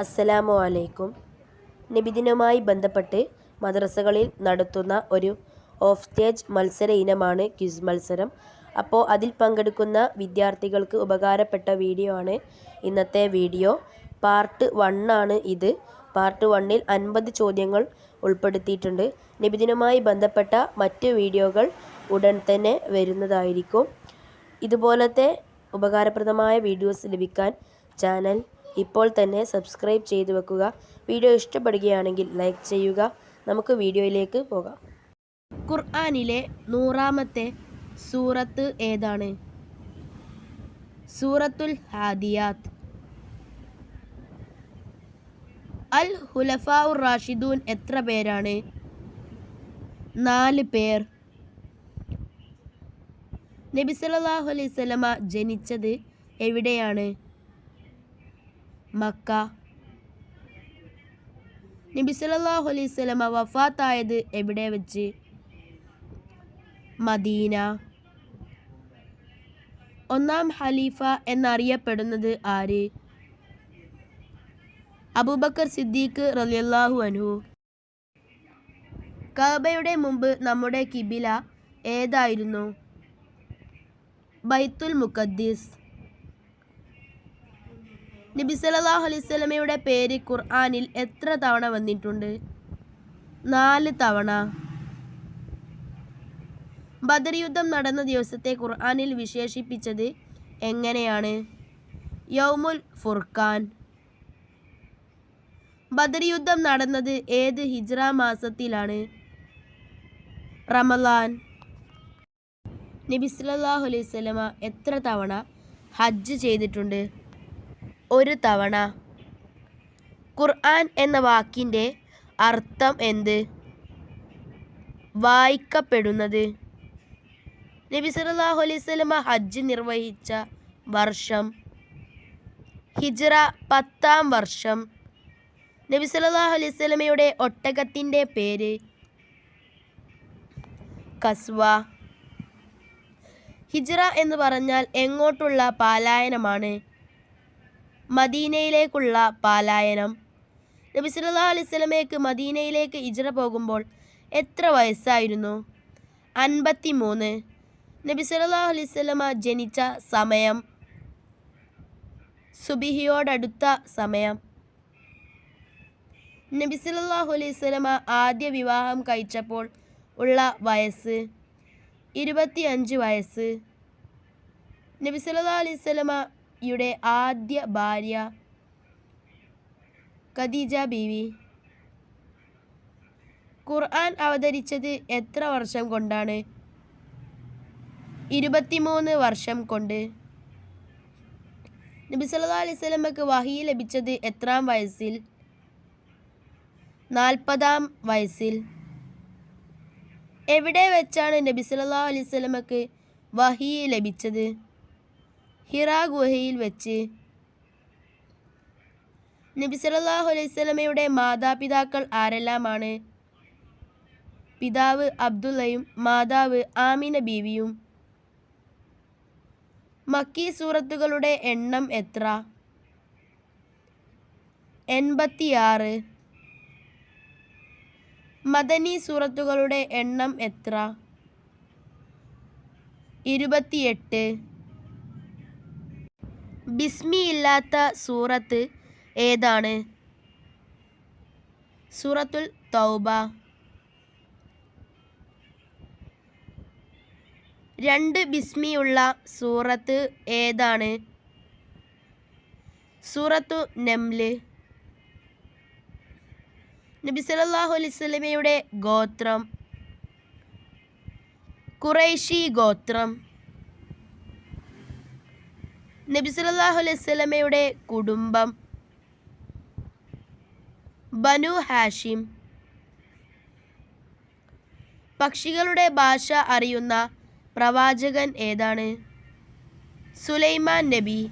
അസ്സലാമു അലൈക്കും. നബിദിനവുമായി ബന്ധപ്പെട്ട് മദ്രസകളിൽ നടത്തുന്ന ഒരു ഓഫ് സ്റ്റേജ് മത്സര ഇനമാണ് ക്വിസ് മത്സരം. അപ്പോൾ അതിൽ പങ്കെടുക്കുന്ന വിദ്യാർത്ഥികൾക്ക് ഉപകാരപ്പെട്ട വീഡിയോ ആണ് ഇന്നത്തെ വീഡിയോ. പാർട്ട് വണ്ണാണ് ഇത്. പാർട്ട് വണ്ണിൽ അൻപത് ചോദ്യങ്ങൾ ഉൾപ്പെടുത്തിയിട്ടുണ്ട്. നബിദിനവുമായി ബന്ധപ്പെട്ട മറ്റ് വീഡിയോകൾ ഉടൻ തന്നെ വരുന്നതായിരിക്കും. ഇതുപോലത്തെ ഉപകാരപ്രദമായ വീഡിയോസ് ലഭിക്കാൻ ചാനൽ ഇപ്പോൾ തന്നെ സബ്സ്ക്രൈബ് ചെയ്തു വെക്കുക. വീഡിയോ ഇഷ്ടപ്പെടുകയാണെങ്കിൽ ലൈക്ക് ചെയ്യുക. നമുക്ക് വീഡിയോയിലേക്ക് പോകാം. ഖുർആാനിലെ നൂറാമത്തെ സൂറത്ത് ഏതാണ്? സൂറത്തുൽ ഹാദിയാത്ത്. അൽ ഹുലഫാഉർ റാഷിദൂൻ എത്ര പേരാണ്? നാല് പേർ. നബി സല്ലല്ലാഹു അലൈഹി ജനിച്ചത് എവിടെയാണ്? മക്ക. നബി സല്ലല്ലാഹു അലൈഹി വസല്ലമ വഫാത്തായത് എവിടെ വെച്ച്? മദീന. ഒന്നാം ഖലീഫ എന്നറിയപ്പെടുന്നത് ആര്? അബൂബക്കർ സിദ്ദീഖ് റളിയല്ലാഹു അൻഹു. കഅബയുടെ മുമ്പ് നമ്മുടെ കിബില ഏതായിരുന്നു? ബൈത്തുൽ മുഖദ്ദിസ്. നബി സല്ലല്ലാഹു അലൈഹി സ്വലമയുടെ പേര് ഖുർആാനിൽ എത്ര തവണ വന്നിട്ടുണ്ട്? നാല് തവണ. ബദർ യുദ്ധം നടന്ന ദിവസത്തെ ഖുർആാനിൽ വിശേഷിപ്പിച്ചത് എങ്ങനെയാണ്? യൗമുൽ ഫുർഖാൻ. ബദർ യുദ്ധം നടന്നത് ഏത് ഹിജ്റ മാസത്തിലാണ്? റമലാൻ നബി സല്ലല്ലാഹു അലൈഹി സ്വലമ എത്ര തവണ ഹജ്ജ് ചെയ്തിട്ടുണ്ട്? ഒരു തവണ. ഖുർആൻ എന്ന വാക്കിന്റെ അർത്ഥം എന്ത്? വായിക്കപ്പെടുന്നത്. നബി സല്ലല്ലാഹു അലൈഹി ഹജ്ജ് നിർവഹിച്ച വർഷം ഹിജ്റ പത്താം വർഷം. നബി സല്ലല്ലാഹു അലൈഹി വസല്ലമയുടെ ഒട്ടകത്തിന്റെ പേര് കസ്വ. ഹിജ്റ എന്ന് പറഞ്ഞാൽ എങ്ങോട്ടുള്ള പാലായനമാണ്. മദീനയിലേക്കുള്ള പാലായനം. നബി വസല്ലമയ്ക്ക് മദീനയിലേക്ക് ഹിജ്റ പോകുമ്പോൾ എത്ര വയസ്സായിരുന്നു? അൻപത്തി മൂന്ന് നബി വസല്ലമ ജനിച്ച സമയം. സുബിഹിയോടടുത്ത സമയം. നബി സല്ലല്ലാഹു അലൈഹി വസല്ലമ ആദ്യ വിവാഹം കഴിച്ചപ്പോൾ ഉള്ള വയസ്സ് ഇരുപത്തിയഞ്ച് വയസ്സ്. നബി അലൈഹി വസല്ലമയുടെ ആദ്യ ഭാര്യ ഖദീജ ബീവി. ഖുർആൻ അവതരിച്ചത് എത്ര വർഷം കൊണ്ടാണ്? ഇരുപത്തിമൂന്ന് വർഷം കൊണ്ട്. നബി വസല്ലമക്ക് വഹി ലഭിച്ചത് എത്രാം വയസ്സിൽ? നാൽപ്പതാം വയസ്സിൽ. എവിടെ വെച്ചാണ് നബി വസല്ലമക്ക് വഹി ലഭിച്ചത്? ഹിറ ഗുഹയിൽ വെച്ച്. നബി സല്ലല്ലാഹു മാതാപിതാക്കൾ ആരെല്ലാമാണ്? പിതാവ് അബ്ദുള്ളയും മാതാവ് ആമിന ബീവിയും. മക്കി സൂറത്തുകളുടെ എണ്ണം എത്ര? എൺപത്തിയാറ്. മദനി സൂറത്തുകളുടെ എണ്ണം എത്ര? ഇരുപത്തിയെട്ട്. ബിസ്മി ഇല്ലാത്ത സൂറത്ത് ഏതാണ്? സൂറത്തുൽ തൗബ. രണ്ട് ബിസ്മിയുള്ള സൂറത്ത് ഏതാണ്? സൂറത്തു നെംൽ. നബി സല്ലല്ലാഹു അലൈഹി വസല്ലമയുടെ ഗോത്രം. കുറേശി ഗോത്രം. നബി സല്ലല്ലാഹു അലൈഹി കുടുംബം. ബനു ഹാഷിം. പക്ഷികളുടെ ഭാഷ അറിയുന്ന പ്രവാചകൻ ഏതാണ്? സുലൈമാൻ നബി.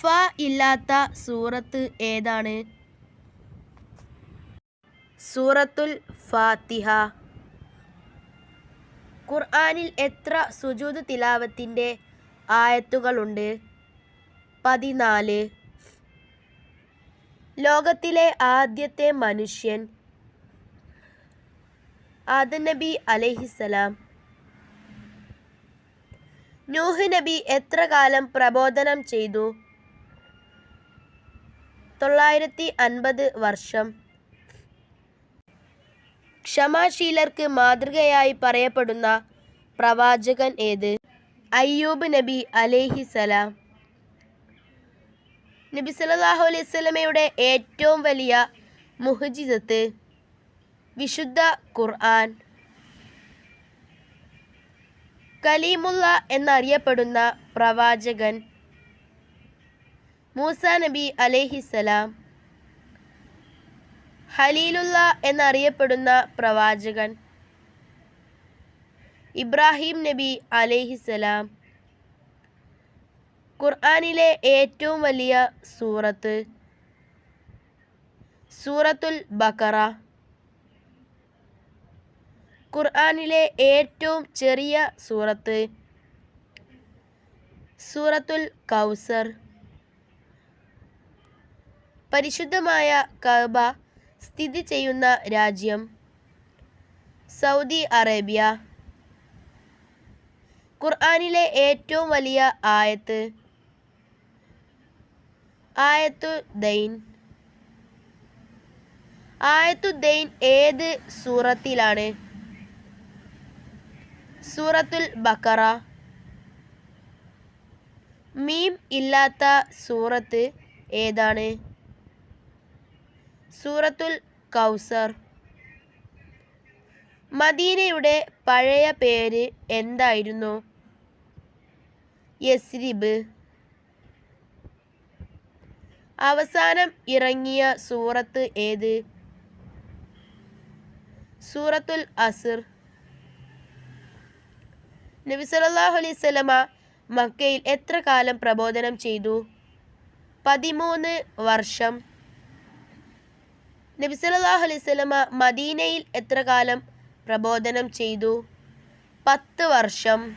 ഫ ഇല്ലാത്ത സൂറത്ത് ഏതാണ്? സൂറത്തുൽ ഫാത്തിഹ. ഖുർആനിൽ എത്ര സുജൂദ് തിലാവത്തിന്റെ ആയത്തുകളുണ്ട്? പതിനാല്. ലോകത്തിലെ ആദ്യത്തെ മനുഷ്യൻ ആദ നബി അലഹിസലാം നൂഹ് നബി എത്ര കാലം പ്രബോധനം ചെയ്തു? തൊള്ളായിരത്തി അൻപത് വർഷം. ക്ഷമാശീലർക്ക് മാതൃകയായി പറയപ്പെടുന്ന പ്രവാചകൻ ഏത്? അയ്യൂബ് നബി അലേഹി സലാം. നബി സലാഹു അലൈഹി സ്വലമയുടെ ഏറ്റവും വലിയ മുഹജിതത്ത് വിശുദ്ധ ഖുർആൻ. കലീമുള്ള എന്നറിയപ്പെടുന്ന പ്രവാചകൻ മൂസ നബി അലേഹിസലാം ഹലീലുള്ള എന്നറിയപ്പെടുന്ന പ്രവാചകൻ. ഇബ്രാഹിം നബി അലേഹിസലാം ഖുർആാനിലെ ഏറ്റവും വലിയ സൂറത്ത്. സൂറത്തുൽ ബക്കറ ഖുർആാനിലെ ഏറ്റവും ചെറിയ സൂറത്ത്. സൂറത്തുൽ കൗസർ. പരിശുദ്ധമായ കഅബ സ്ഥിതി ചെയ്യുന്ന രാജ്യം സൗദി അറേബ്യ. ഖുർആാനിലെ ഏറ്റവും വലിയ ആയത്ത് ആയത്തു ദൈൻ ആയത്തു ദൈൻ ഏത് സൂറത്തിലാണ്? സൂറത്തുൽ ബക്കറ മീം ഇല്ലാത്ത സൂറത്ത് ഏതാണ്? സൂറത്തുൽ കൗസർ. മദീനയുടെ പഴയ പേര് എന്തായിരുന്നു? യസ്രിബ്. അവസാനം ഇറങ്ങിയ സൂറത്ത് ഏത്? സൂറത്തുൽ അസിർ. നബി സല്ലല്ലാഹു അലൈഹി മക്കയിൽ എത്ര കാലം പ്രബോധനം ചെയ്തു? പതിമൂന്ന് വർഷം. നബി സല്ലല്ലാഹു മദീനയിൽ എത്ര കാലം പ്രബോധനം ചെയ്തു? പത്ത് വർഷം.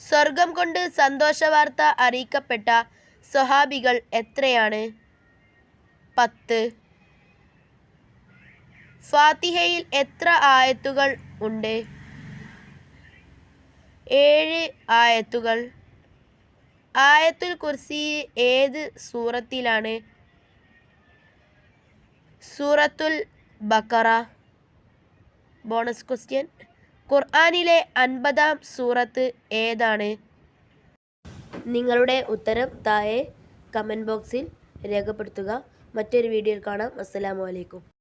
സ്വർഗം കൊണ്ട് സന്തോഷവാർത്ത അറിയിക്കപ്പെട്ട സ്വഹാബികൾ എത്രയാണ്? പത്ത്. ഫാത്തിഹയിൽ എത്ര ആയത്തുകൾ ഉണ്ട്? ഏഴ് ആയത്തുകൾ. ആയത്തുൽ കുർസി ഏത് സൂറത്തിലാണ് സൂറത്തുൽ ബക്കറ. ബോണസ് ക്വസ്റ്റ്യൻ ഖുർആാനിലെ അൻപതാം സൂറത്ത് ഏതാണ്? നിങ്ങളുടെ ഉത്തരം താഴെ കമന്റ് ബോക്സിൽ രേഖപ്പെടുത്തുക. മറ്റൊരു വീഡിയോയിൽ കാണാം. അസ്സലാമു അലൈക്കും.